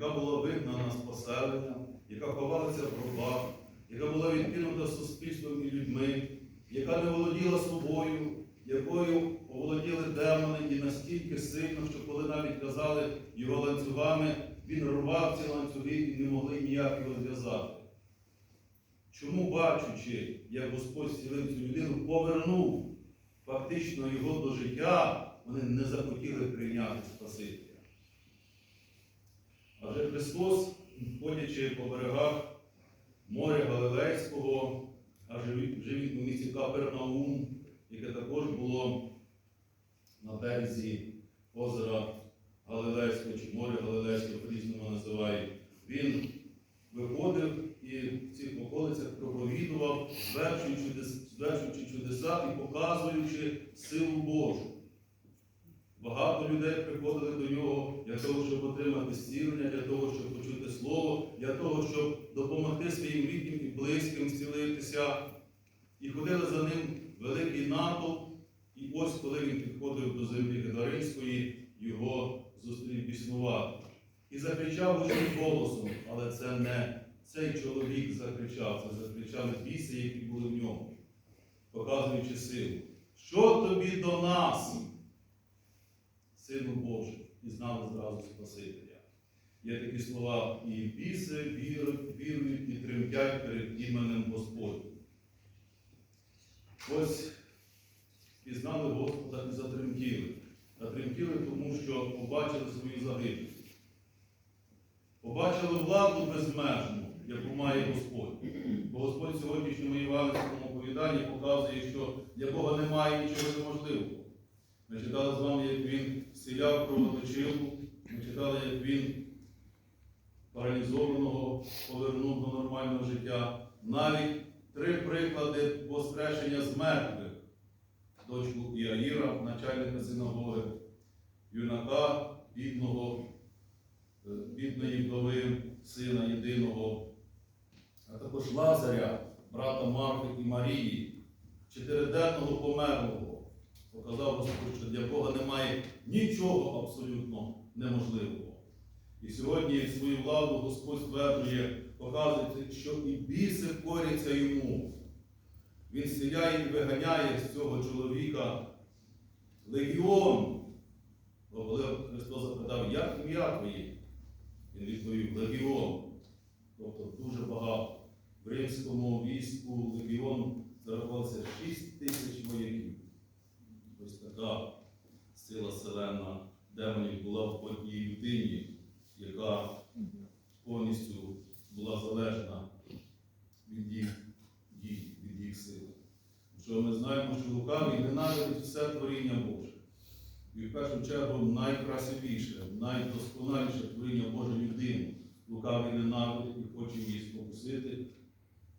яка була вигнана з поселення, яка ховалася в гробах, яка була відкинута суспільством і людьми, яка не володіла собою, якою оволоділи демони і настільки сильно, що коли навіть казали його ланцюгами, він рвав ці ланцюги і не могли ніяк його зв'язати. Чому, бачучи, як Господь зцілив цю людину, повернув фактично його до життя, вони не захотіли прийняти Спасителя. Адже Христос, ходячи по берегах моря Галилейського, а живіть у місті Капернаум, яке також було на березі озера Галилейського чи моря Галилейського, по-різному називають, він виходив і в цих околицях проповідував, звершуючи, дес- звершуючи чудеса і показуючи силу Божу. Людей приходили до нього для того, щоб отримати зцілення, для того, щоб почути слово, для того, щоб допомогти своїм рідним і близьким зцілитися. І ходили за ним великий натовп. І ось, коли він підходив до землі Гедаринської, його зустрів біснувати. І закричав гучним голосом, але це не цей чоловік закричав, це закричали біси, які були в ньому, показуючи силу. Що тобі до нас, Сину Божий, і знали зразу Спасителя. Є такі слова, і біси вірують, і тремтять перед іменем Господнім. Ось пізнали Господа і затремтіли. Затремтіли, тому що побачили свою загибель. Побачили владу безмежну, яку має Господь. Бо Господь в сьогоднішньому євангельському оповіданні показує, що для Бога немає нічого неможливого. Ми читали з вами, як він зціляв кровоточилу, ми читали, як він паралізованого повернув до нормального життя. Навіть три приклади воскрешення з мертвих. Дочку Іаїра, начальника синагоги, юнака, бідного, е, бідної вдови, сина єдиного, а також Лазаря, брата Марки і Марії, чотириденного померлого. Показав Господь, що для Бога немає нічого абсолютно неможливого. І сьогодні свою владу Господь стверджує, показує, що і біси коряться йому. Він стріляє і виганяє з цього чоловіка легіон. Бо коли Христос запитав, як ім'я твоє? Він відповів легіон. Тобто дуже багато. В римському війську легіон зарахувався 6 тисяч вояків. Така сила селена демонів була в одній людині, яка повністю була залежна від їх дій, від їх сили. Що ми знаємо, що лукавий ненавидить все творіння Боже. І в першу чергу найкрасивіше, найдосконаліше творіння Боже людину. Лукавий ненавидить і хоче її спокусити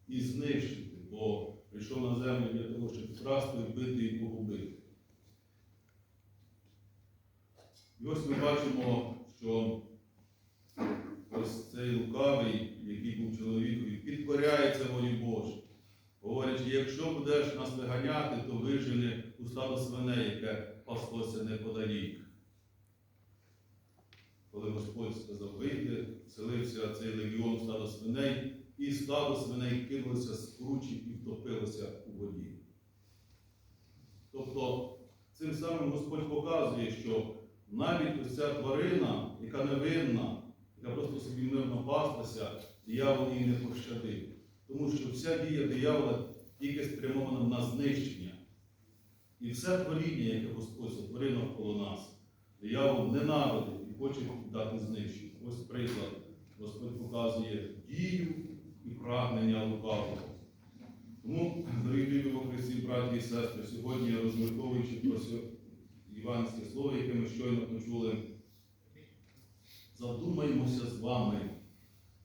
і знищити, бо прийшов на землю для того, щоб вкрасти, вбити і погубити. І ось ми бачимо, що ось цей лукавий, який був чоловікові, підкоряється волі Божій. Говорячи, якщо будеш нас виганяти, то вижени у стадо свиней, яке паслося неподалік. Коли Господь сказав вийти, селився цей легіон стадо свиней, і стадо свиней кинулося з кручі і втопилося у воді. Тобто, цим самим Господь показує, що навіть ось ця тварина, яка невинна, яка просто собі мирно паслася, диявол її не пощадив. Тому що вся дія диявола тільки спрямована на знищення. І все творіння, яке Господь сотворив навколо нас, диявол ненавидить і хоче дати знищення. Ось приклад. Господь показує дію і прагнення лукавого. Тому, дорогі любі Христі, браті і сестри, сьогодні розмірковуючи про іванське слово, яке ми щойно почули, задумаймося з вами,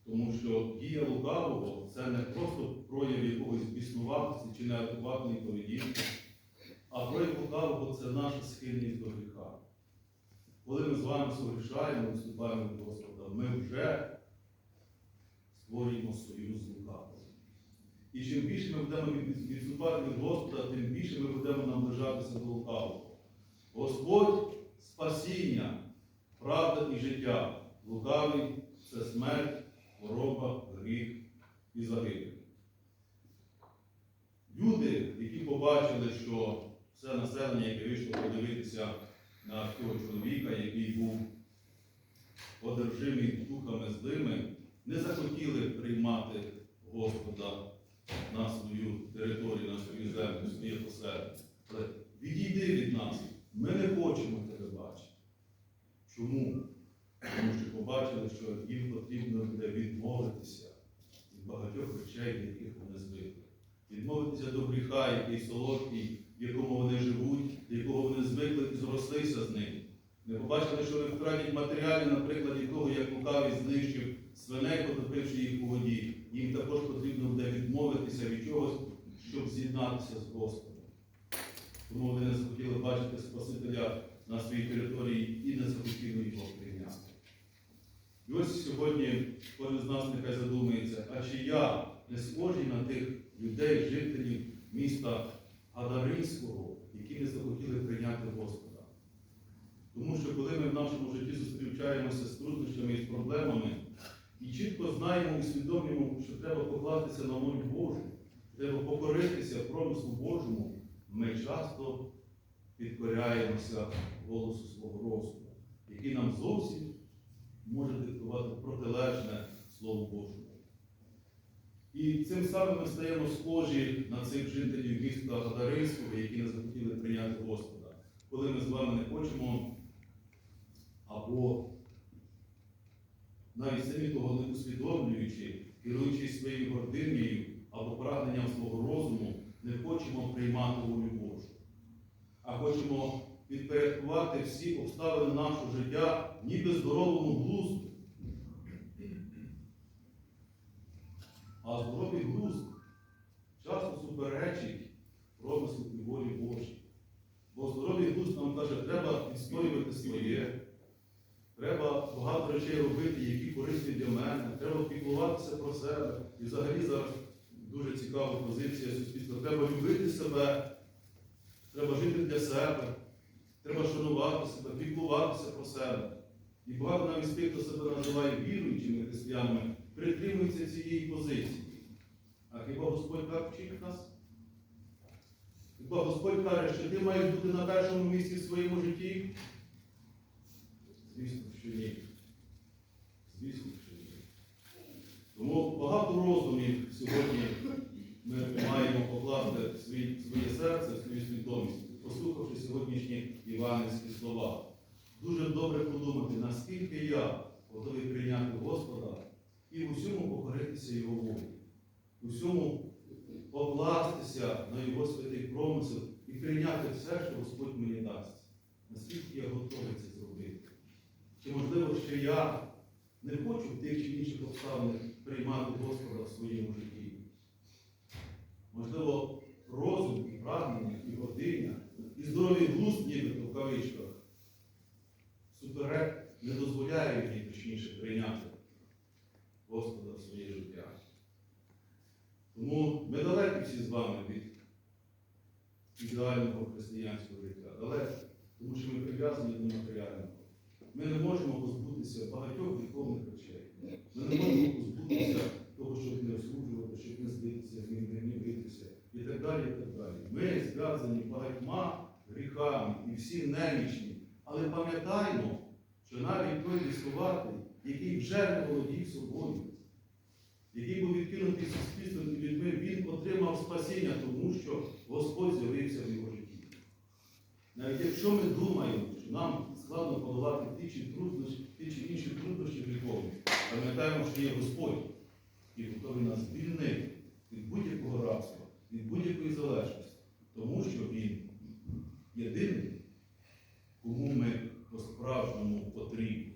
тому що дія лукавого це не просто прояв якогось біснуватості чи неадекватної поведінки, а прояв лукавого це наша схильність до гріха. Коли ми з вами согрішаємо, виступаємо до Господа, ми вже створюємо союз з лукавим. І чим більше ми будемо відступати від Господа, тим більше ми будемо наближатися до лукавого. Господь спасіння, правда і життя. Лукавий це смерть, хвороба, гріх і загибель. Люди, які побачили, що все населення, яке вийшло подивитися на цього чоловіка, який був одержимий духами злими, не захотіли приймати Господа на свою територію, на свою землю, своє поселення. Відійди від нас, ми не хочемо тебе бачити. Чому? Тому що побачили, що їм потрібно буде відмовитися від багатьох речей, яких вони звикли. Відмовитися до гріха, який солодкий, в якому вони живуть, якого вони звикли і зрослися з ним. Не побачили, що вони втратять матеріалі, на прикладі того, як лукавий знищив свиней, потопивши їх у воді. Їм також потрібно буде відмовитися від чогось, щоб з'єднатися з Господом. Тому вони не захотіли бачити Спасителя на своїй території і не захотіли його прийняти. І ось сьогодні кожен з нас нехай задумається, а чи я не схожий на тих людей, жителів міста Гадаринського, які не захотіли прийняти Господа. Тому що коли ми в нашому житті зустрічаємося з труднощами і з проблемами, і чітко знаємо, і усвідомлюємо, що треба покластися на волю Божу, треба покоритися промислу Божому, ми часто підкоряємося голосу свого розуму, який нам зовсім може диктувати протилежне Слову Божому. І цим самим ми стаємо схожі на цих жителів міста Гадаринського, які не захотіли прийняти Господа. Коли ми з вами не хочемо або навіть самі того не усвідомлюючи, керуючись своєю гординею або прагненням свого розуму, не хочемо приймати волю Божу, а хочемо підпорядкувати всі обставини нашого життя ніби здоровому глузду. А здоровий глузд часто суперечить промислу і волі Божій. Бо здоровий глузд нам каже, треба відстоювати своє, треба багато речей робити, які корисні для мене, треба піклуватися про себе. І взагалі зараз дуже цікава позиція суспільства. Треба любити себе, треба жити для себе, треба шанувати себе, піклуватися про себе. І багато навіть з тих, хто себе називає віруючими християнами, притримуються цієї позиції. А хіба Господь так вчить нас? Хіба Господь каже, що ти маєш бути на першому місці в своєму житті? Звісно, що ні. Звісно. Тому багато роздумів сьогодні ми маємо покласти свої, своє серце, свою свідомість, послухавши сьогоднішні іванівські слова. Дуже добре подумати, наскільки я готовий прийняти Господа і в усьому покоритися Його волі, у всьому покластися на Його святий промисел і прийняти все, що Господь мені дасть. Наскільки я готовий це зробити? Чи можливо, що я не хочу в тих чи інших обставинах приймати Господа в своєму житті? Можливо, розум і прагнення, і годиння, і здоровий глузд, нібито в кавичках, суперек не дозволяє мені точніше прийняти Господа в своє життя. Тому ми далекі всі з вами від ідеального християнського життя. Далеко, тому що ми прив'язані до матеріального. Ми не можемо позбутися багатьох гріховних речей. Ми не можемо позбутися того, щоб не осуджувати, щоб не збитися, не гнівитися і так далі. і так далі. Ми зв'язані багатьма гріхами і всі немічні. Але пам'ятаймо, що навіть той лісуватий, який вже не володів собою, який був відкинутий суспільством і людьми, він отримав спасіння, тому що Господь з'явився в його житті. Навіть якщо ми думаємо, що нам складно подолати ті чи, труднощі, ті чи інші труднощі гріховні, пам'ятаємо, що є Господь, і готовий нас звільнити від будь-якого рабства, від будь-якої залежності, тому що Він єдиний, кому ми по-справжньому потрібні.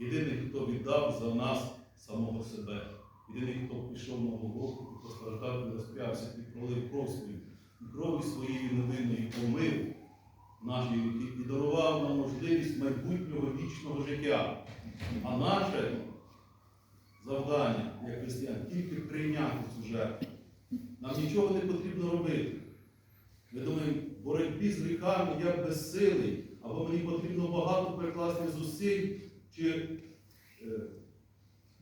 Єдиний, хто віддав за нас самого себе. Єдиний, хто пішов на Голгофу, хто страждав і розп'явся, і пролив кров свою, і кров'ю своєю невинною помив наші віки і дарував нам можливість майбутнього вічного життя. А наше завдання, як християн, тільки прийняти цю жертву. Нам нічого не потрібно робити. Ми думаємо, боротьбі з гріхами я безсилий, або мені потрібно багато прикласти зусиль чи е,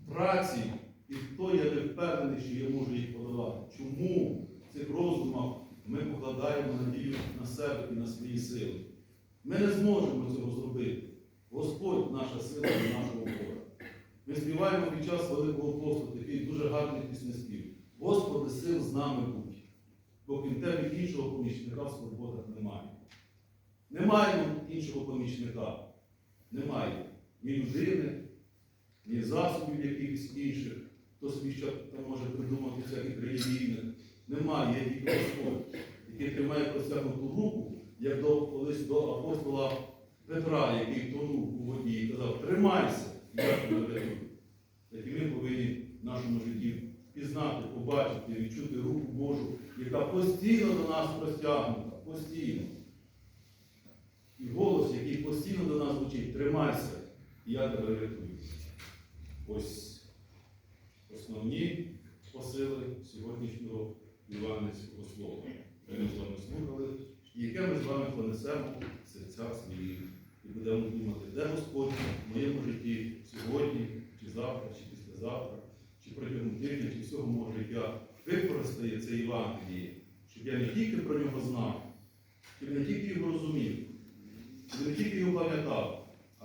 праці, і хто я не впевнений, що я можу їх подолати. Чому в цих роздумах ми покладаємо надію на себе і на свої сили? Ми не зможемо цього зробити. Господь наша сила і нашого Бога. Ми співаємо під час Великого посту такий дуже гарний піснеспів. Господи, сил з нами будь, бо крім тебе іншого помічника в свободах немає. Не маємо іншого помічника. Немає ні людини, ні засобів якихось інших, хто собі ще там може придумати всяких релігійних. Немає, є тільки Господь, який тримає простягнуту руку, як до, колись до апостола Петра, який тонув у воді і казав, тримайся, я тебе. Так і ми повинні в нашому житті пізнати, побачити, відчути руку Божу, яка постійно до нас простягнута, постійно. І голос, який постійно до нас звучить, тримайся, і я тебе. Ось основні посили сьогоднішнього Іванівського слова. Ми з вами слухали, і яке ми з вами понесемо в серця свої. І будемо думати, де Господь в моєму житті сьогодні, чи завтра, чи післязавтра, чи протягом тижня, чи всього мого життя використає це Євангеліє, щоб я не тільки про нього знав, щоб не тільки його розумів, щоб не тільки його пам'ятав,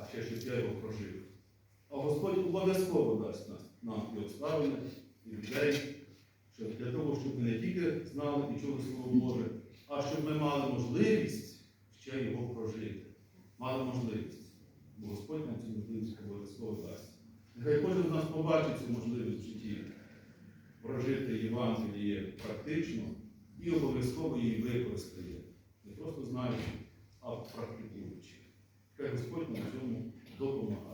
а ще щоб я його прожив. А Господь обов'язково дасть нас, нам і обставини, і людей, щоб для того, щоб ми не тільки знали і Слово Боже, а щоб ми мали можливість ще його прожити. Мали можливість. Бо Господь нам цю можливість обов'язково дасть. Нехай кожен з нас побачить цю можливість в житті прожити Євангеліє практично і обов'язково її використає. Не просто знаючи, Господь нам цьому допомагає.